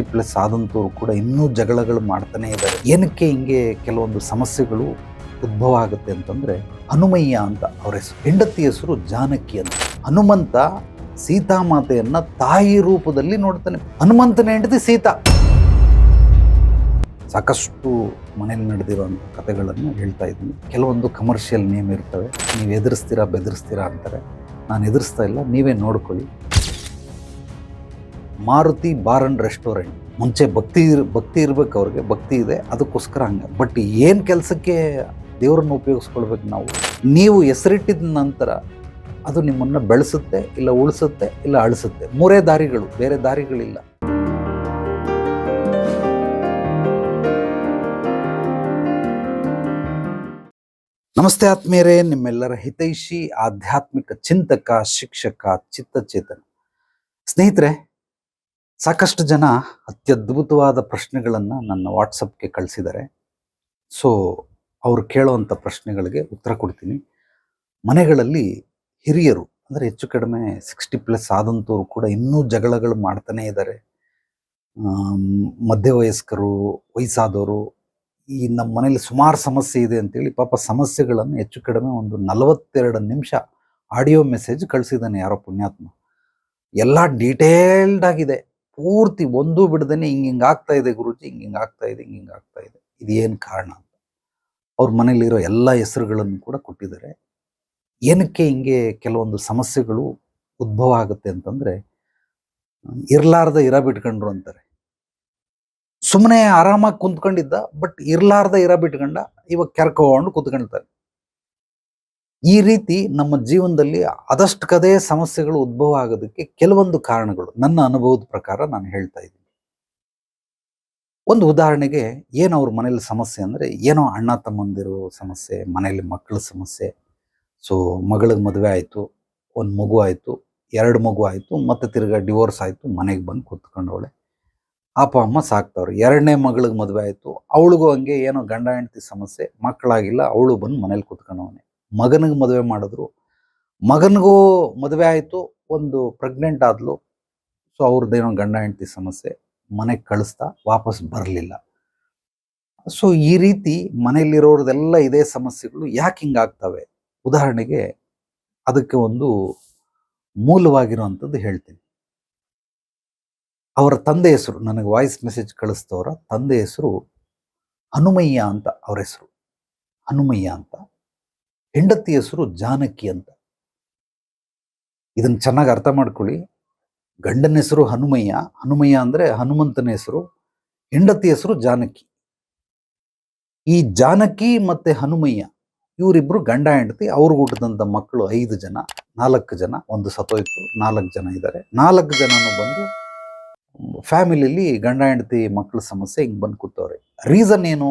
Sixty plus ಆದಂಥವ್ರು ಕೂಡ ಇನ್ನೂ ಜಗಳಗಳು ಮಾಡ್ತಾನೆ ಇದ್ದಾರೆ. ಏನಕ್ಕೆ ಹಿಂಗೆ ಕೆಲವೊಂದು ಸಮಸ್ಯೆಗಳು ಉದ್ಭವ ಆಗುತ್ತೆ ಅಂತಂದರೆ, ಹನುಮಯ್ಯ ಅಂತ ಅವ್ರ ಹೆಸರು, ಹೆಂಡತಿ ಹೆಸರು ಜಾನಕಿ ಅಂತ. ಹನುಮಂತ ಸೀತಾಮಾತೆಯನ್ನ ತಾಯಿ ರೂಪದಲ್ಲಿ ನೋಡ್ತಾನೆ. ಹನುಮಂತನ ಹೆಂಡತಿ ಸೀತಾ. ಸಾಕಷ್ಟು ಮನೇಲಿ ನಡೆದಿರುವಂಥ ಕಥೆಗಳನ್ನು ಹೇಳ್ತಾ ಇದ್ದೀನಿ. ಕೆಲವೊಂದು ಕಮರ್ಷಿಯಲ್ ನೇಮ್ ಇರ್ತವೆ. ನೀವು ಎದುರಿಸ್ತೀರಾ, ಬೆದರಿಸ್ತೀರಾ ಅಂತಾರೆ. ನಾನು ಎದುರಿಸ್ತಾ ಇಲ್ಲ, ನೀವೇ ನೋಡ್ಕೊಳ್ಳಿ. Maruti bar and restaurant. ಮುಂಚೆ ಭಕ್ತಿ ಭಕ್ತಿ ಇರ್ಬೇಕು ಅವ್ರಿಗೆ, ಭಕ್ತಿ ಇದೆ, ಅದಕ್ಕೋಸ್ಕರ ಹಂಗೆ. ಬಟ್ ಏನು ಕೆಲಸಕ್ಕೆ ದೇವರನ್ನು ಉಪಯೋಗಿಸ್ಕೊಳ್ಬೇಕು ನಾವು? ನೀವು ಹೆಸರಿಟ್ಟಿದ ನಂತರ ಅದು ನಿಮ್ಮನ್ನು ಬೆಳೆಸುತ್ತೆ, ಇಲ್ಲ ಉಳಿಸುತ್ತೆ, ಇಲ್ಲ ಅಳಿಸುತ್ತೆ. ಮೂರೇ ದಾರಿಗಳು, ಬೇರೆ ದಾರಿಗಳಿಲ್ಲ. ನಮಸ್ತೆ ಆತ್ಮೀಯರೇ, ನಿಮ್ಮೆಲ್ಲರ ಹಿತೈಷಿ ಆಧ್ಯಾತ್ಮಿಕ ಚಿಂತಕ, ಶಿಕ್ಷಕ, ಚಿತ್ತಚೇತನ. ಸ್ನೇಹಿತರೆ ಸಾಕಷ್ಟು ಜನ ಅತ್ಯದ್ಭುತವಾದ ಪ್ರಶ್ನೆಗಳನ್ನು ನನ್ನ ವಾಟ್ಸಪ್ಗೆ ಕಳಿಸಿದ್ದಾರೆ. ಸೊ, ಅವರು ಕೇಳುವಂಥ ಪ್ರಶ್ನೆಗಳಿಗೆ ಉತ್ತರ ಕೊಡ್ತೀನಿ. ಮನೆಗಳಲ್ಲಿ ಹಿರಿಯರು, ಅಂದರೆ ಹೆಚ್ಚು ಕಡಿಮೆ ಸಿಕ್ಸ್ಟಿ ಪ್ಲಸ್ ಆದಂಥವ್ರು ಕೂಡ ಇನ್ನೂ ಜಗಳಗಳು ಮಾಡ್ತಾನೇ ಇದ್ದಾರೆ. ಮಧ್ಯವಯಸ್ಕರು, ವಯಸ್ಸಾದವರು, ಈ ನಮ್ಮ ಮನೇಲಿ ಸುಮಾರು ಸಮಸ್ಯೆ ಇದೆ ಅಂತೇಳಿ ಪಾಪ ಸಮಸ್ಯೆಗಳನ್ನು ಹೆಚ್ಚು ಕಡಿಮೆ ಒಂದು ನಲವತ್ತೆರಡು ನಿಮಿಷ ಆಡಿಯೋ ಮೆಸೇಜ್ ಕಳಿಸಿದ್ದಾನೆ ಯಾರೋ ಪುಣ್ಯಾತ್ಮ. ಎಲ್ಲ ಡೀಟೇಲ್ಡ್ ಆಗಿದೆ. ಪೂರ್ತಿ ಒಂದೂ ಬಿಡದೇನೆ ಹಿಂಗೆ ಹಿಂಗೆ ಆಗ್ತಾ ಇದೆ ಗುರುಜಿ, ಹಿಂಗೆ ಹಿಂಗೆ ಆಗ್ತಾ ಇದೆ, ಹಿಂಗೆ ಹಿಂಗೆ ಆಗ್ತಾ ಇದೆ. ಇದೇನು ಕಾರಣ ಅಂತ. ಅವ್ರ ಮನೇಲಿರೋ ಎಲ್ಲ ಹೆಸರುಗಳನ್ನು ಕೂಡ ಕೊಟ್ಟಿದ್ದಾರೆ. ಏನಕ್ಕೆ ಹಿಂಗೆ ಕೆಲವೊಂದು ಸಮಸ್ಯೆಗಳು ಉದ್ಭವ ಆಗುತ್ತೆ ಅಂತಂದ್ರೆ, ಇರ್ಲಾರ್ದ ಇರ ಬಿಟ್ಕೊಂಡ್ರು ಅಂತಾರೆ. ಸುಮ್ಮನೆ ಆರಾಮಾಗಿ ಕುಂತ್ಕೊಂಡಿದ್ದ, ಬಟ್ ಇರ್ಲಾರ್ದ ಇರ ಬಿಟ್ಕೊಂಡ ಇವಾಗ ಕೆರ್ಕೊಂಡು ಕುತ್ಕೊಳ್ತಾನೆ ಈ ರೀತಿ ನಮ್ಮ ಜೀವನದಲ್ಲಿ ಆದಷ್ಟು ಕದೇ ಸಮಸ್ಯೆಗಳು ಉದ್ಭವ ಆಗೋದಕ್ಕೆ ಕೆಲವೊಂದು ಕಾರಣಗಳು ನನ್ನ ಅನುಭವದ ಪ್ರಕಾರ ನಾನು ಹೇಳ್ತಾ ಇದ್ದೀನಿ. ಒಂದು ಉದಾಹರಣೆಗೆ ಏನು ಅವ್ರ ಮನೇಲಿ ಸಮಸ್ಯೆ ಅಂದರೆ ಏನೋ ಅಣ್ಣ ತಮ್ಮಂದಿರು ಸಮಸ್ಯೆ, ಮನೇಲಿ ಮಕ್ಕಳ ಸಮಸ್ಯೆ ಸೊ ಮಗಳಿಗೆ ಮದುವೆ ಆಯಿತು, ಒಂದು ಮಗು ಆಯಿತು, ಎರಡು ಮಗು ಆಯಿತು, ಮತ್ತೆ ತಿರ್ಗಾ ಡಿವೋರ್ಸ್ ಆಯಿತು, ಮನೆಗೆ ಬಂದು ಕೂತ್ಕೊಂಡವಳೆ. ಅಪ್ಪ, ಅಮ್ಮ ಸಾಕ್ತವ್ರು. ಎರಡನೇ ಮಗಳಿಗೆ ಮದುವೆ ಆಯಿತು, ಅವಳಿಗೂ ಹಂಗೆ ಏನೋ ಗಂಡ, ಹೆಂಡತಿ ಸಮಸ್ಯೆ, ಮಕ್ಕಳಾಗಿಲ್ಲ, ಅವಳು ಬಂದು ಮನೇಲಿ ಕೂತ್ಕೊಂಡವನೆ. ಮಗನಿಗೆ ಮದುವೆ ಮಾಡಿದ್ರು. ಮಗನಿಗೂ ಮದುವೆ ಆಯಿತು, ಒಂದು ಪ್ರೆಗ್ನೆಂಟ್ ಆದ್ಲು. ಸೊ ಅವ್ರದ್ದೇನೋ ಗಂಡ ಹೆಂಡತಿ ಸಮಸ್ಯೆ. ಮನೆಗೆ ಕಳಿಸ್ತಾ ವಾಪಸ್ ಬರಲಿಲ್ಲ. ಸೊ ಈ ರೀತಿ ಮನೆಯಲ್ಲಿರೋರ್ದೆಲ್ಲ ಇದೇ ಸಮಸ್ಯೆಗಳು ಯಾಕೆ ಹಿಂಗಾಗ್ತವೆ ಉದಾಹರಣೆಗೆ ಅದಕ್ಕೆ ಒಂದು ಮೂಲವಾಗಿರುವಂಥದ್ದು ಹೇಳ್ತೀನಿ. ಅವರ ತಂದೆ ಹೆಸರು, ನನಗೆ ವಾಯ್ಸ್ ಮೆಸೇಜ್ ಕಳಿಸ್ತವರ ತಂದೆ ಹೆಸರು ಹನುಮಯ್ಯ ಅಂತ ಅವ್ರ ಹೆಸರು. ಹನುಮಯ್ಯ ಅಂತ. ಹೆಂಡತಿ ಹೆಸರು ಜಾನಕಿ ಅಂತ. ಇದನ್ನ ಚೆನ್ನಾಗಿ ಅರ್ಥ ಮಾಡ್ಕೊಳ್ಳಿ. ಗಂಡನ ಹೆಸರು ಹನುಮಯ್ಯ ಹನುಮಯ್ಯ ಅಂದ್ರೆ ಹನುಮಂತನ ಹೆಸರು, ಹೆಂಡತಿ ಹೆಸರು ಜಾನಕಿ. ಈ ಜಾನಕಿ ಮತ್ತೆ ಹನುಮಯ್ಯ ಇವರಿಬ್ಬರು ಗಂಡ ಹೆಂಡತಿ ಅವ್ರಿಗೆ ಹುಟ್ಟಿದಂಥ ಮಕ್ಕಳು ಐದು ಜನ, ನಾಲ್ಕು ಜನ, ಒಂದು ಸತೋಯ್ತು, ನಾಲ್ಕು ಜನ ಇದ್ದಾರೆ ನಾಲ್ಕು ಜನನು ಬಂದು ಫ್ಯಾಮಿಲಿಲಿ ಗಂಡ ಹೆಂಡತಿ ಮಕ್ಕಳ ಸಮಸ್ಯೆ ಹಿಂಗೆ ಬಂದು ಕೂತವ್ರೆ. ರೀಸನ್ ಏನು?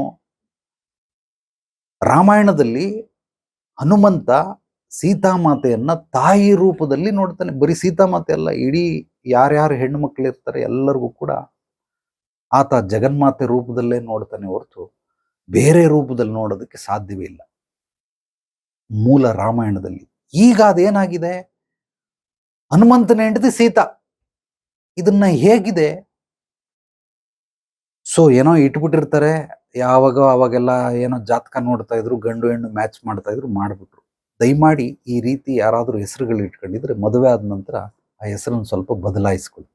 ರಾಮಾಯಣದಲ್ಲಿ ಹನುಮಂತ ಸೀತಾಮಾತೆಯನ್ನ ತಾಯಿ ರೂಪದಲ್ಲಿ ನೋಡ್ತಾನೆ. ಬರೀ ಸೀತಾಮಾತೆ ಅಲ್ಲ, ಇಡೀ ಯಾರ್ಯಾರು ಹೆಣ್ಣು ಮಕ್ಕಳು ಇರ್ತಾರೆ ಎಲ್ಲರಿಗೂ ಕೂಡ ಆತ ಜಗನ್ಮಾತೆ ರೂಪದಲ್ಲೇ ನೋಡ್ತಾನೆ ಹೊರತು ಬೇರೆ ರೂಪದಲ್ಲಿ ನೋಡೋದಕ್ಕೆ ಸಾಧ್ಯವೇ ಇಲ್ಲ. ಮೂಲ ರಾಮಾಯಣದಲ್ಲಿ. ಈಗ ಅದೇನಾಗಿದೆ? ಹನುಮಂತನ ಹೆಂಡತಿ ಸೀತಾ. ಇದನ್ನ ಹೇಗಿದೆ? ಸೊ ಏನೋ ಇಟ್ಬಿಟ್ಟಿರ್ತಾರೆ. ಯಾವಾಗ ಅವಾಗೆಲ್ಲ ಏನೋ ಜಾತಕ ನೋಡ್ತಾ ಇದ್ರು, ಗಂಡು ಹೆಣ್ಣು ಮ್ಯಾಚ್ ಮಾಡ್ತಾ ಇದ್ರು, ಮಾಡ್ಬಿಟ್ರು. ದಯಮಾಡಿ ಈ ರೀತಿ ಯಾರಾದರೂ ಹೆಸರುಗಳು ಇಟ್ಕೊಂಡಿದ್ರೆ ಮದುವೆ ಆದ ನಂತರ ಆ ಹೆಸರನ್ನು ಸ್ವಲ್ಪ ಬದಲಾಯಿಸ್ಕೊಳ್ಳಿ.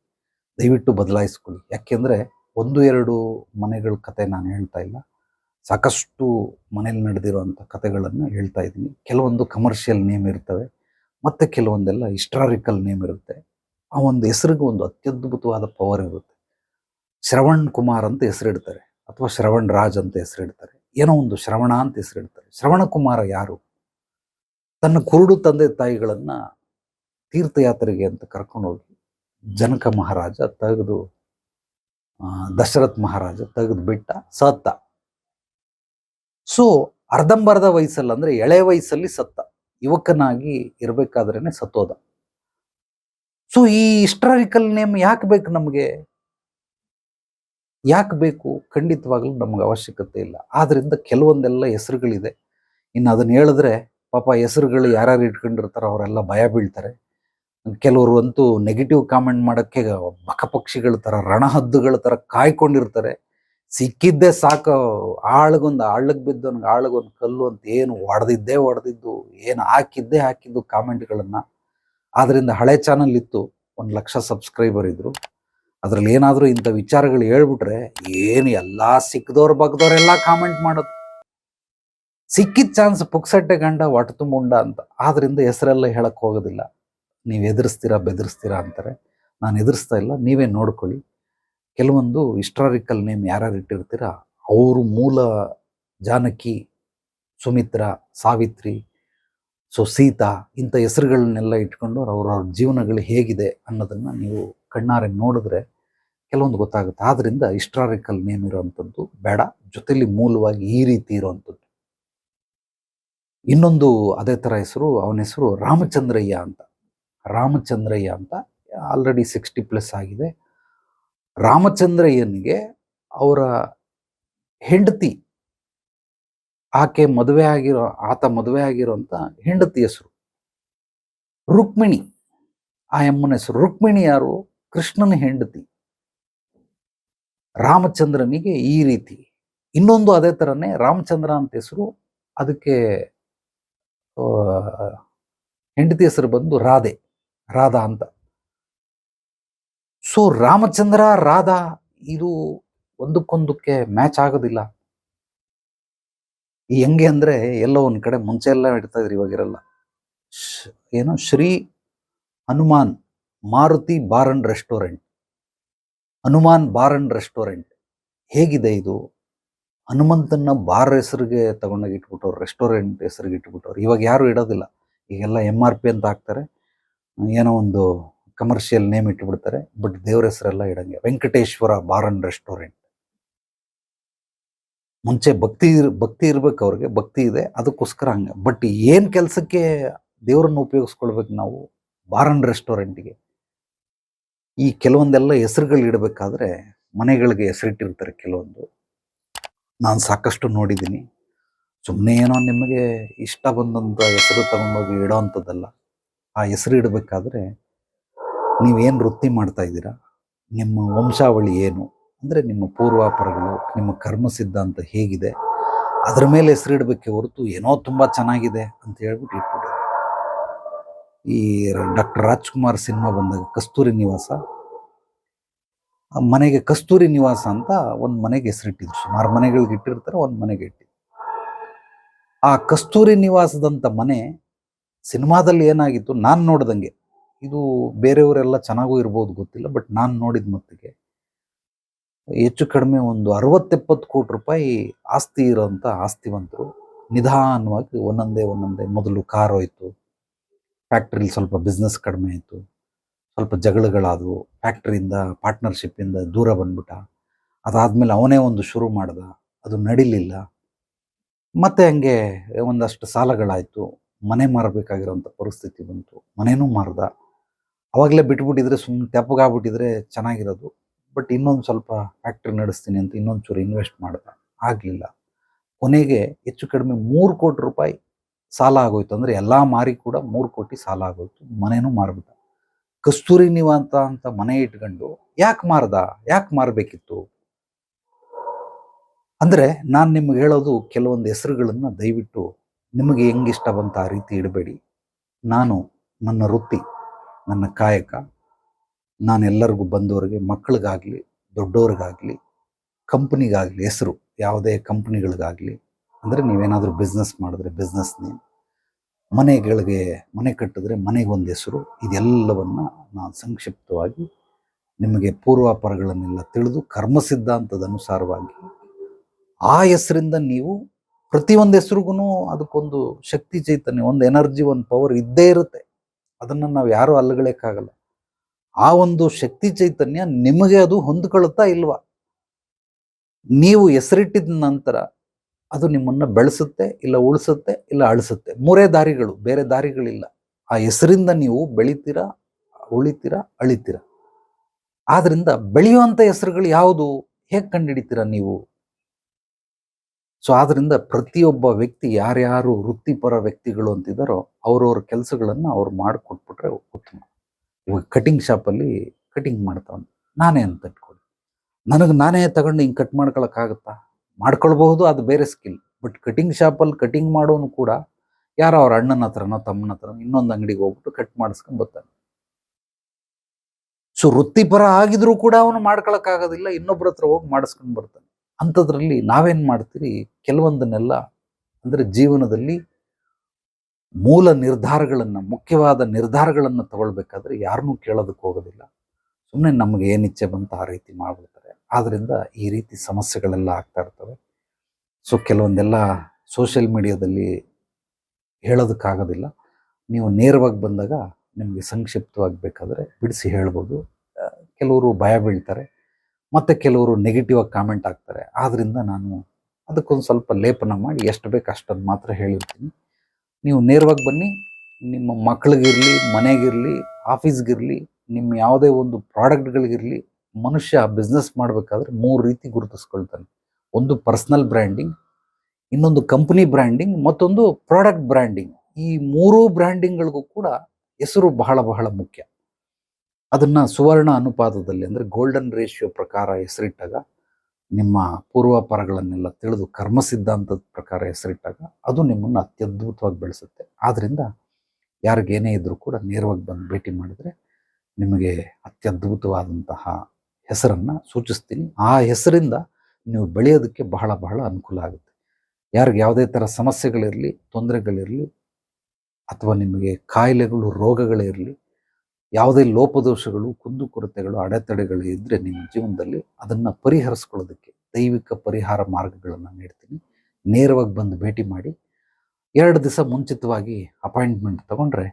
ದಯವಿಟ್ಟು ಬದಲಾಯಿಸ್ಕೊಳ್ಳಿ. ಯಾಕೆಂದ್ರೆ ಒಂದು, ಎರಡು ಮನೆಗಳ ಕತೆ ನಾನು ಹೇಳ್ತಾ ಇಲ್ಲ. ಸಾಕಷ್ಟು ಮನೇಲಿ ನಡೆದಿರುವಂಥ ಕತೆಗಳನ್ನು ಹೇಳ್ತಾ ಇದ್ದೀನಿ. ಕೆಲವೊಂದು ಕಮರ್ಷಿಯಲ್ ನೇಮ್ ಇರ್ತವೆ, ಮತ್ತೆ ಕೆಲವೊಂದೆಲ್ಲ ಹಿಸ್ಟಾರಿಕಲ್ ನೇಮ್ ಇರುತ್ತೆ. ಆ ಒಂದು ಹೆಸರಿಗೆ ಒಂದು ಅತ್ಯದ್ಭುತವಾದ ಪವರ್ ಇರುತ್ತೆ. ಶ್ರವಣ್ ಕುಮಾರ್ ಅಂತ ಹೆಸರಿಡ್ತಾರೆ, ಅಥವಾ ಶ್ರವಣ್ ರಾಜ್ ಅಂತ ಹೆಸರಿಡ್ತಾರೆ. ಏನೋ ಒಂದು ಶ್ರವಣ ಅಂತ ಹೆಸರಿಡ್ತಾರೆ. ಶ್ರವಣಕುಮಾರ ಯಾರು? ತನ್ನ ಕುರುಡು ತಂದೆ ತಾಯಿಗಳನ್ನ ತೀರ್ಥಯಾತ್ರೆಗೆ ಅಂತ ಕರ್ಕೊಂಡೋಗಿ ಜನಕ ಮಹಾರಾಜ ತೆಗೆದು ದಶರಥ್ ಮಹಾರಾಜ ತೆಗೆದು ಬಿಟ್ಟ ಸತ್ತ. ಸೊ ಅರ್ಧಂಬರ್ಧ ವಯಸ್ಸಲ್ಲಿ ಅಂದ್ರೆ ಎಳೆ ವಯಸ್ಸಲ್ಲಿ ಸತ್ತ. ಯುವಕನಾಗಿ ಇರಬೇಕಾದ್ರೇನೆ ಸತ್ತೋದ. ಸೊ ಈ ಹಿಸ್ಟಾರಿಕಲ್ ನೇಮ್ ಯಾಕೆ ಬೇಕು ನಮಗೆ? ಯಾಕೆ ಬೇಕು? ಖಂಡಿತವಾಗ್ಲೂ ನಮಗೆ ಅವಶ್ಯಕತೆ ಇಲ್ಲ. ಆದ್ರಿಂದ ಕೆಲವೊಂದೆಲ್ಲ ಹೆಸರುಗಳಿದೆ. ಇನ್ನು ಅದನ್ನ ಹೇಳಿದ್ರೆ, ಪಾಪ ಹೆಸರುಗಳು ಯಾರ್ಯಾರು ಇಟ್ಕೊಂಡಿರ್ತಾರೋ ಅವರೆಲ್ಲ ಭಯ ಬೀಳ್ತಾರೆ. ಕೆಲವರು ಅಂತೂ ನೆಗೆಟಿವ್ ಕಾಮೆಂಟ್ ಮಾಡೋಕ್ಕೆ ಬಕಪಕ್ಷಿಗಳ ಥರ ರಣಹದ್ದುಗಳ ಥರ ಕಾಯ್ಕೊಂಡಿರ್ತಾರೆ. ಸಿಕ್ಕಿದ್ದೇ ಸಾಕು. ಆಳ್ಗೊಂದು ಆಳಗ್ ಬಿದ್ದವನ್ಗೆ ಆಳಗೊಂದು ಕಲ್ಲು ಅಂತ ಏನು ಹೊಡೆದಿದ್ದೇ ಹೊಡೆದಿದ್ದು ಏನು ಹಾಕಿದ್ದೇ ಹಾಕಿದ್ದು ಕಾಮೆಂಟ್ಗಳನ್ನು ಆದ್ರಿಂದ ಹಳೆ ಚಾನಲ್ ಇತ್ತು. ಒಂದು ಲಕ್ಷ ಸಬ್ಸ್ಕ್ರೈಬರ್ ಇದ್ರು. ಅದ್ರಲ್ಲಿ ಏನಾದರೂ ಇಂಥ ವಿಚಾರಗಳು ಹೇಳ್ಬಿಟ್ರೆ ಏನು ಎಲ್ಲ ಸಿಕ್ಕದವ್ರು ಬಗ್ದವ್ರೆಲ್ಲ ಕಾಮೆಂಟ್ ಮಾಡೋದು. ಸಿಕ್ಕಿದ ಚಾನ್ಸ್ ಪುಕ್ಸಟ್ಟೆ ಗಂಡ ಒಟ್ಟು ತುಂಬುಂಡ ಅಂತ. ಆದ್ರಿಂದ ಹೆಸರೆಲ್ಲ ಹೇಳಕ್ಕೆ ಹೋಗೋದಿಲ್ಲ. ನೀವು ಎದುರಿಸ್ತೀರಾ, ಬೆದರಿಸ್ತೀರಾ ಅಂತಾರೆ. ನಾನು ಎದುರಿಸ್ತಾ ಇಲ್ಲ, ನೀವೇ ನೋಡ್ಕೊಳ್ಳಿ. ಕೆಲವೊಂದು ಹಿಸ್ಟಾರಿಕಲ್ ನೇಮ್ ಯಾರ್ಯಾರು ಇಟ್ಟಿರ್ತೀರಾ, ಅವರು ಮೂಲ ಜಾನಕಿ, ಸುಮಿತ್ರಾ, ಸಾವಿತ್ರಿ, ಸೊ ಸೀತಾ, ಇಂಥ ಹೆಸರುಗಳನ್ನೆಲ್ಲ ಇಟ್ಕೊಂಡು ಅವ್ರವ್ರ ಜೀವನಗಳು ಹೇಗಿದೆ ಅನ್ನೋದನ್ನ ನೀವು ಕಣ್ಣಾರೆ ನೋಡಿದ್ರೆ ಕೆಲವೊಂದು ಗೊತ್ತಾಗುತ್ತೆ. ಆದ್ರಿಂದ ಹಿಸ್ಟಾರಿಕಲ್ ನೇಮ್ ಇರುವಂಥದ್ದು ಬೇಡ. ಜೊತೆಲಿ ಮೂಲವಾಗಿ ಈ ರೀತಿ ಇರುವಂಥದ್ದು ಇನ್ನೊಂದು ಅದೇ ಥರ ಹೆಸರು, ಅವನ ಹೆಸರು ರಾಮಚಂದ್ರಯ್ಯ ಅಂತ. ರಾಮಚಂದ್ರಯ್ಯ ಅಂತ ಆಲ್ರೆಡಿ ಸಿಕ್ಸ್ಟಿ ಪ್ಲಸ್ ಆಗಿದೆ. ರಾಮಚಂದ್ರಯ್ಯನಿಗೆ ಅವರ ಹೆಂಡತಿ, ಆಕೆ ಮದುವೆ ಆಗಿರೋ, ಆತ ಮದುವೆ ಆಗಿರೋಂಥ ಹೆಂಡತಿ ಹೆಸರು ರುಕ್ಮಿಣಿ. ಆ ಅಮ್ಮನ ಹೆಸರು ರುಕ್ಮಿಣಿ ಯಾರು? ಕೃಷ್ಣನ ಹೆಂಡತಿ. ರಾಮಚಂದ್ರನಿಗೆ ಈ ರೀತಿ. ಇನ್ನೊಂದು ಅದೇ ಥರನೇ ರಾಮಚಂದ್ರ ಅಂತ ಹೆಸರು, ಅದಕ್ಕೆ ಹೆಂಡತಿ ಹೆಸರು ಬಂದು ರಾಧೆ, ರಾಧಾ ಅಂತ. ಸೊ, ರಾಮಚಂದ್ರ, ರಾಧಾ ಇದು ಒಂದಕ್ಕೊಂದಕ್ಕೆ ಮ್ಯಾಚ್ ಆಗೋದಿಲ್ಲ. ಹೆಂಗೆ ಅಂದ್ರೆ ಎಲ್ಲೋ ಒಂದು ಕಡೆ ಮುಂಚೆ ಎಲ್ಲ ಇಡ್ತಾ ಇದ್ರು ಇವಾಗಿರಲ್ಲ. ಏನು Shri Hanuman Maruti bar and restaurant. Hanuman bar and restaurant. ಹೇಗಿದೆ ಇದು? ಹನುಮಂತನ ಬಾರ್ ಹೆಸರಿಗೆ ತಗೊಂಡಾಗ ಇಟ್ಬಿಟ್ಟವ್ರು, ರೆಸ್ಟೋರೆಂಟ್ ಹೆಸರಿಗೆ ಇಟ್ಬಿಟ್ಟವ್ರು. ಇವಾಗ ಯಾರು ಇಡೋದಿಲ್ಲ. ಈಗೆಲ್ಲ ಎಂ ಆರ್ ಪಿ ಅಂತ ಹಾಕ್ತಾರೆ. ಏನೋ ಒಂದು ಕಮರ್ಷಿಯಲ್ ನೇಮ್ ಇಟ್ಬಿಡ್ತಾರೆ. ಬಟ್ ದೇವ್ರ ಹೆಸರೆಲ್ಲ ಇಡಂಗೆ. Venkateshwara bar and restaurant. ಮುಂಚೆ ಭಕ್ತಿ ಇರ್- ಭಕ್ತಿ ಇರ್ಬೇಕು ಅವ್ರಿಗೆ. ಭಕ್ತಿ ಇದೆ. ಅದಕ್ಕೋಸ್ಕರ ಹಂಗೆ. ಬಟ್ ಏನ್ ಕೆಲಸಕ್ಕೆ ದೇವರನ್ನು ಉಪಯೋಗಿಸ್ಕೊಳ್ಬೇಕು ನಾವು? ಬಾರ್ ಅಂಡ್ ರೆಸ್ಟೋರೆಂಟ್ಗೆ. ಈ ಕೆಲವೊಂದೆಲ್ಲ ಹೆಸರುಗಳು ಇಡಬೇಕಾದ್ರೆ ಮನೆಗಳಿಗೆ ಹೆಸರಿಟ್ಟಿರ್ತಾರೆ ಕೆಲವೊಂದು. ನಾನು ಸಾಕಷ್ಟು ನೋಡಿದ್ದೀನಿ. ಸುಮ್ಮನೆ ಏನೋ ನಿಮಗೆ ಇಷ್ಟ ಬಂದಂಥ ಹೆಸರು ತಗೊಂಡೋಗಿ ಇಡೋ ಅಂಥದ್ದಲ್ಲ. ಆ ಹೆಸರು ಇಡಬೇಕಾದ್ರೆ ನೀವೇನು ವೃತ್ತಿ ಮಾಡ್ತಾ ಇದ್ದೀರಾ? ನಿಮ್ಮ ವಂಶಾವಳಿ ಏನು? ಅಂದರೆ ನಿಮ್ಮ ಪೂರ್ವಾಪರಗಳು, ನಿಮ್ಮ ಕರ್ಮ ಸಿದ್ಧಾಂತ ಹೇಗಿದೆ? ಅದರ ಮೇಲೆ ಹೆಸರಿಡಬೇಕೆ ಹೊರತು ಏನೋ ತುಂಬ ಚೆನ್ನಾಗಿದೆ ಅಂತ ಹೇಳ್ಬಿಟ್ಟು ಇಟ್ಬಿಟ್ಟು ಈ ಡಾಕ್ಟರ್ ರಾಜ್ಕುಮಾರ್ ಸಿನಿಮಾ ಬಂದಾಗ ಕಸ್ತೂರಿ ನಿವಾಸ. ಮನೆಗೆ ಕಸ್ತೂರಿ ನಿವಾಸ ಅಂತ ಒಂದು ಮನೆಗೆ ಹೆಸರಿಟ್ಟಿದ್ರು. ಸುಮಾರು ಮನೆಗಳಿಗೆ ಇಟ್ಟಿರ್ತಾರೆ, ಒಂದು ಮನೆಗೆ ಇಟ್ಟಿದ್ರು. ಆ ಕಸ್ತೂರಿ ನಿವಾಸದಂಥ ಮನೆ ಸಿನಿಮಾದಲ್ಲಿ ಏನಾಗಿತ್ತು ನಾನು ನೋಡ್ದಂಗೆ. ಇದು ಬೇರೆಯವರೆಲ್ಲ ಚೆನ್ನಾಗೂ ಇರ್ಬೋದು ಗೊತ್ತಿಲ್ಲ, ಬಟ್ ನಾನು ನೋಡಿದ ಮಟ್ಟಿಗೆ ಹೆಚ್ಚು ಕಡಿಮೆ ಒಂದು ಅರವತ್ತೆಪ್ಪತ್ತು ಕೋಟಿ ರೂಪಾಯಿ ಆಸ್ತಿ ಇರೋಂಥ ಆಸ್ತಿವಂತರು ನಿಧಾನವಾಗಿ ಒಂದೊಂದೇ ಒಂದೊಂದೇ ಮೊದಲು ಕಾರ್ ಹೋಯ್ತು. ಫ್ಯಾಕ್ಟ್ರಿಲಿ ಸ್ವಲ್ಪ ಬಿಸ್ನೆಸ್ ಕಡಿಮೆ ಆಯಿತು. ಸ್ವಲ್ಪ ಜಗಳಗಳಾದವು. ಫ್ಯಾಕ್ಟ್ರಿಯಿಂದ ಪಾರ್ಟ್ನರ್ಶಿಪ್ಪಿಂದ ದೂರ ಬಂದ್ಬಿಟ್ಟ. ಅದಾದ್ಮೇಲೆ ಅವನೇ ಒಂದು ಶುರು ಮಾಡ್ದ. ಅದು ನಡಿಲಿಲ್ಲ. ಮತ್ತೆ ಹಂಗೆ ಒಂದಷ್ಟು ಸಾಲಗಳಾಯಿತು. ಮನೆ ಮಾರಬೇಕಾಗಿರೋಂಥ ಪರಿಸ್ಥಿತಿ ಬಂತು. ಮನೆಯೂ ಮಾರ್ದ. ಅವಾಗಲೇ ಬಿಟ್ಬಿಟ್ಟಿದ್ರೆ ಸುಮ್ಮನೆ ತೆಪ್ಪಗಾಗ್ಬಿಟ್ಟಿದ್ರೆ ಚೆನ್ನಾಗಿರೋದು. ಬಟ್ ಇನ್ನೊಂದು ಸ್ವಲ್ಪ ಫ್ಯಾಕ್ಟ್ರಿ ನಡೆಸ್ತೀನಿ ಅಂತ ಇನ್ನೊಂದು ಚೂರು ಇನ್ವೆಸ್ಟ್ ಮಾಡ್ದ. ಆಗಲಿಲ್ಲ. ಕೊನೆಗೆ ಹೆಚ್ಚು ಕಡಿಮೆ ಮೂರು ಕೋಟಿ ರೂಪಾಯಿ ಸಾಲ ಆಗೋಯ್ತು ಅಂದರೆ ಎಲ್ಲ ಮಾರಿ ಕೂಡ ಮೂರು ಕೋಟಿ ಸಾಲ ಆಗೋಯ್ತು, ಮನೆನೂ ಮಾರ್ಬಿಟ್ಟ. ಕಸ್ತೂರಿ ನಿವಾಂತ ಅಂತ ಮನೆ ಇಟ್ಕೊಂಡು ಯಾಕೆ ಮಾರ್ದ, ಯಾಕೆ ಮಾರಬೇಕಿತ್ತು? ಅಂದ್ರೆ ನಾನು ನಿಮ್ಗೆ ಹೇಳೋದು ಕೆಲವೊಂದು ಹೆಸರುಗಳನ್ನು ದಯವಿಟ್ಟು ನಿಮಗೆ ಹೆಂಗೆ ಇಷ್ಟ ಬಂತ ಆ ರೀತಿ ಇಡಬೇಡಿ. ನಾನು ನನ್ನ ವೃತ್ತಿ, ನನ್ನ ಕಾಯಕ, ನಾನು ಎಲ್ಲರಿಗೂ ಬಂದವರಿಗೆ ಮಕ್ಕಳಿಗಾಗಲಿ ದೊಡ್ಡವ್ರಿಗಾಗಲಿ ಕಂಪ್ನಿಗಾಗಲಿ, ಹೆಸರು, ಯಾವುದೇ ಕಂಪ್ನಿಗಳಿಗಾಗಲಿ ಅಂದರೆ ನೀವೇನಾದರೂ ಬಿಸ್ನೆಸ್ ಮಾಡಿದ್ರೆ ಬಿಸ್ನೆಸ್ ನೇಮ್ ಮನೆಗಳಿಗೆ ಮನೆ ಕಟ್ಟಿದ್ರೆ ಮನೆಗೊಂದು ಹೆಸರು, ಇದೆಲ್ಲವನ್ನು ನಾನು ಸಂಕ್ಷಿಪ್ತವಾಗಿ ನಿಮಗೆ ಪೂರ್ವಾಪರಗಳನ್ನೆಲ್ಲ ತಿಳಿದು ಕರ್ಮ ಸಿದ್ಧಾಂತದ ಅನುಸಾರವಾಗಿ ಆ ಹೆಸರಿಂದ ನೀವು ಪ್ರತಿಯೊಂದು ಹೆಸ್ರಿಗೂ ಅದಕ್ಕೊಂದು ಶಕ್ತಿ ಚೈತನ್ಯ, ಒಂದು ಎನರ್ಜಿ ಒಂದು ಪವರ್ ಇದ್ದೇ ಇರುತ್ತೆ. ಅದನ್ನು ನಾವು ಯಾರೂ ಅಲ್ಲಗಳಕ್ಕಾಗಲ್ಲ ಆ ಒಂದು ಶಕ್ತಿ ಚೈತನ್ಯ ನಿಮಗೆ ಅದು ಹೊಂದ್ಕೊಳ್ತಾ ಇಲ್ವಾ? ನೀವು ಹೆಸರಿಟ್ಟಿದ ನಂತರ ಅದು ನಿಮ್ಮನ್ನ ಬೆಳೆಸುತ್ತೆ ಇಲ್ಲ ಉಳಿಸುತ್ತೆ ಇಲ್ಲ ಅಳಿಸುತ್ತೆ. ಮೂರೇ ದಾರಿಗಳು, ಬೇರೆ ದಾರಿಗಳಿಲ್ಲ. ಆ ಹೆಸರಿಂದ ನೀವು ಬೆಳಿತೀರ, ಉಳಿತೀರ, ಅಳಿತೀರ? ಆದ್ರಿಂದ ಬೆಳೆಯುವಂಥ ಹೆಸರುಗಳು ಯಾವುದು? ಹೇಗೆ ಕಂಡುಹಿಡಿತೀರ ನೀವು? ಸೊ ಆದ್ರಿಂದ ಪ್ರತಿಯೊಬ್ಬ ವ್ಯಕ್ತಿ ಯಾರ್ಯಾರು ವೃತ್ತಿಪರ ವ್ಯಕ್ತಿಗಳು ಅಂತಿದ್ದಾರೋ ಅವ್ರವ್ರ ಕೆಲಸಗಳನ್ನು ಅವ್ರು ಮಾಡಿಕೊಟ್ಬಿಟ್ರೆ ಉತ್ತಮ. ಇವಾಗ ಕಟಿಂಗ್ ಶಾಪಲ್ಲಿ ಕಟಿಂಗ್ ಮಾಡ್ತಾವನು. ನಾನೇ ಅಂತ ಇಟ್ಕೊಳ್ಳಿ. ನನಗೆ ನಾನೇ ತಗೊಂಡು ಹಿಂಗೆ ಕಟ್ ಮಾಡ್ಕೊಳಕ್ಕಾಗತ್ತಾ? ಮಾಡ್ಕೊಳ್ಬಹುದು, ಅದು ಬೇರೆ ಸ್ಕಿಲ್ ಬಟ್ ಕಟಿಂಗ್ ಶಾಪಲ್ಲಿ ಕಟಿಂಗ್ ಮಾಡೋನು ಕೂಡ ಯಾರೋ ಅವ್ರ ಅಣ್ಣನ ಹತ್ರನೋ, ತಮ್ಮನ ಹತ್ರನೋ ಇನ್ನೊಂದು ಅಂಗಡಿಗೆ ಹೋಗ್ಬಿಟ್ಟು ಕಟ್ ಮಾಡಿಸ್ಕೊಂಡು ಬರ್ತಾನೆ ಸೊ ವೃತ್ತಿಪರ ಆಗಿದ್ರೂ ಕೂಡ ಅವನು ಮಾಡ್ಕೊಳಕ್ಕಾಗೋದಿಲ್ಲ ಇನ್ನೊಬ್ಬರ ಹತ್ರ ಹೋಗಿ ಮಾಡಿಸ್ಕೊಂಡು ಬರ್ತಾನೆ. ಅಂಥದ್ರಲ್ಲಿ ನಾವೇನ್ ಮಾಡ್ತೀರಿ? ಕೆಲವೊಂದನ್ನೆಲ್ಲ ಅಂದರೆ ಜೀವನದಲ್ಲಿ ಮೂಲ ನಿರ್ಧಾರಗಳನ್ನು, ಮುಖ್ಯವಾದ ನಿರ್ಧಾರಗಳನ್ನು ತಗೊಳ್ಬೇಕಾದ್ರೆ ಯಾರನ್ನೂ ಕೇಳೋದಕ್ಕೆ ಹೋಗೋದಿಲ್ಲ. ಸುಮ್ಮನೆ ನಮಗೆ ಏನಿಚ್ಛೆ ಬಂತ ಆ ರೀತಿ ಮಾಡ್ಬಿಡ್ತಾರೆ ಆದ್ರಿಂದ ಈ ರೀತಿ ಸಮಸ್ಯೆಗಳೆಲ್ಲ ಆಗ್ತಾ ಇರ್ತವೆ. ಸೊ ಕೆಲವೊಂದೆಲ್ಲ ಸೋಷಿಯಲ್ ಮೀಡಿಯಾದಲ್ಲಿ ಹೇಳೋದಕ್ಕಾಗೋದಿಲ್ಲ. ನೀವು ನೇರವಾಗಿ ಬಂದಾಗ ನಿಮಗೆ ಸಂಕ್ಷಿಪ್ತವಾಗಿ ಬೇಕಾದರೆ ಬಿಡಿಸಿ ಹೇಳ್ಬೋದು. ಕೆಲವರು ಭಯ ಬೀಳ್ತಾರೆ, ಮತ್ತು ಕೆಲವರು ನೆಗೆಟಿವ್ ಆಗಿ ಕಾಮೆಂಟ್ ಆಗ್ತಾರೆ ಆದ್ದರಿಂದ ನಾನು ಅದಕ್ಕೊಂದು ಸ್ವಲ್ಪ ಲೇಪನ ಮಾಡಿ ಎಷ್ಟು ಬೇಕು ಅಷ್ಟನ್ನು ಮಾತ್ರ ಹೇಳಿರ್ತೀನಿ. ನೀವು ನೇರವಾಗಿ ಬನ್ನಿ, ನಿಮ್ಮ ಮಕ್ಳಿಗಿರಲಿ, ಮನೆಗಿರಲಿ ಆಫೀಸ್ಗಿರಲಿ ನಿಮ್ಮ ಯಾವುದೇ ಒಂದು ಪ್ರಾಡಕ್ಟ್ಗಳಿಗಿರಲಿ ಮನುಷ್ಯ ಬಿಸ್ನೆಸ್ ಮಾಡಬೇಕಾದ್ರೆ ಮೂರು ರೀತಿ ಗುರುತಿಸ್ಕೊಳ್ತಾನೆ. ಒಂದು ಪರ್ಸನಲ್ ಬ್ರ್ಯಾಂಡಿಂಗ್ ಇನ್ನೊಂದು ಕಂಪನಿ ಬ್ರ್ಯಾಂಡಿಂಗ್ ಮತ್ತೊಂದು ಪ್ರಾಡಕ್ಟ್ ಬ್ರ್ಯಾಂಡಿಂಗ್ ಈ ಮೂರೂ ಬ್ರ್ಯಾಂಡಿಂಗ್ಗಳಿಗೂ ಕೂಡ ಹೆಸರು ಬಹಳ ಬಹಳ ಮುಖ್ಯ. ಅದನ್ನು ಸುವರ್ಣ ಅನುಪಾತದಲ್ಲಿ ಅಂದರೆ ಗೋಲ್ಡನ್ ರೇಷಿಯೋ ಪ್ರಕಾರ ಹೆಸರಿಟ್ಟಾಗ, ನಿಮ್ಮ ಪೂರ್ವಾಪರಗಳನ್ನೆಲ್ಲ ತಿಳಿದು ಕರ್ಮ ಸಿದ್ಧಾಂತದ ಪ್ರಕಾರ ಹೆಸರಿಟ್ಟಾಗ ಅದು ನಿಮ್ಮನ್ನು ಅತ್ಯದ್ಭುತವಾಗಿ ಬೆಳೆಸುತ್ತೆ. ಆದ್ದರಿಂದ ಯಾರಿಗೇನೇ ಇದ್ದರೂ ಕೂಡ ನೇರವಾಗಿ ಬಂದು ಭೇಟಿ ಮಾಡಿದರೆ ನಿಮಗೆ ಅತ್ಯದ್ಭುತವಾದಂತಹ ಹೆಸರನ್ನ ಸೂಚಿಸ್ತೀನಿ. ಆ ಹೆಸರಿಂದ ನೀವು ಬೆಳೆಯೋದಕ್ಕೆ ಬಹಳ ಬಹಳ ಅನುಕೂಲ ಆಗುತ್ತೆ. ಯಾರಿಗೆ ಯಾವುದೇ ಥರ ಸಮಸ್ಯೆಗಳಿರಲಿ, ತೊಂದರೆಗಳಿರಲಿ, ಅಥವಾ ನಿಮಗೆ ಕಾಯಿಲೆಗಳು, ರೋಗಗಳಿರಲಿ, ಯಾವುದೇ ಲೋಪದೋಷಗಳು ಕುಂದುಕೊರತೆಗಳು ಅಡೆತಡೆಗಳು ಇದ್ದರೆ ನಿಮ್ಮ ಜೀವನದಲ್ಲಿ ಅದನ್ನು ಪರಿಹರಿಸ್ಕೊಳ್ಳೋದಕ್ಕೆ ದೈವಿಕ ಪರಿಹಾರ ಮಾರ್ಗಗಳನ್ನು ನೀಡ್ತೀನಿ ನೇರವಾಗಿ ಬಂದು ಭೇಟಿ ಮಾಡಿ, ಎರಡು ದಿವಸ ಮುಂಚಿತವಾಗಿ ಅಪಾಯಿಂಟ್ಮೆಂಟ್ ತೊಗೊಂಡ್ರೆ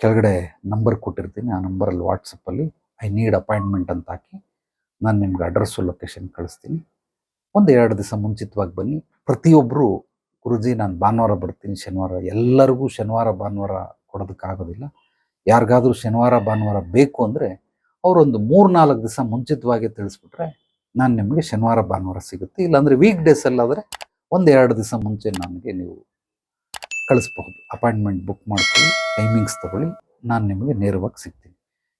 ಕೆಳಗಡೆ ನಂಬರ್ ಕೊಟ್ಟಿರ್ತೀನಿ. ಆ ನಂಬರಲ್ಲಿ ವಾಟ್ಸಪ್ಪಲ್ಲಿ, ಐ ನೀಡ್ ಅಪಾಯಿಂಟ್ಮೆಂಟ್ ಅಂತ ಹಾಕಿ ನಾನು ನಿಮ್ಗೆ ಅಡ್ರೆಸ್ಸು ಲೊಕೇಶನ್ ಕಳಿಸ್ತೀನಿ. ಒಂದು ಎರಡು ದಿವಸ ಮುಂಚಿತವಾಗಿ ಬನ್ನಿ. ಪ್ರತಿಯೊಬ್ಬರು ಗುರುಜಿ ನಾನು ಭಾನುವಾರ ಬರ್ತೀನಿ, ಶನಿವಾರ. ಎಲ್ಲರಿಗೂ ಶನಿವಾರ, ಭಾನುವಾರ ಕೊಡೋದಕ್ಕಾಗೋದಿಲ್ಲ ಯಾರಿಗಾದರೂ ಶನಿವಾರ, ಭಾನುವಾರ ಬೇಕು ಅಂದರೆ ಅವರೊಂದು ಮೂರು ನಾಲ್ಕು ದಿವಸ ಮುಂಚಿತವಾಗಿ ತಿಳಿಸ್ಬಿಟ್ರೆ ನಾನು ನಿಮಗೆ ಶನಿವಾರ, ಭಾನುವಾರ ಸಿಗುತ್ತೆ. ಇಲ್ಲಾಂದರೆ ವೀಕ್ ಡೇಸಲ್ಲಾದರೆ ಒಂದು ಎರಡು ದಿವಸ ಮುಂಚೆ ನನಗೆ ನೀವು ಕಳಿಸ್ಬಹುದು. ಅಪಾಯಿಂಟ್ಮೆಂಟ್ ಬುಕ್ ಮಾಡ್ಕೊಳ್ಳಿ ಟೈಮಿಂಗ್ಸ್ ತಗೊಳ್ಳಿ, ನಾನು ನಿಮಗೆ ನೇರವಾಗಿ ಸಿಗ್ತೀನಿ.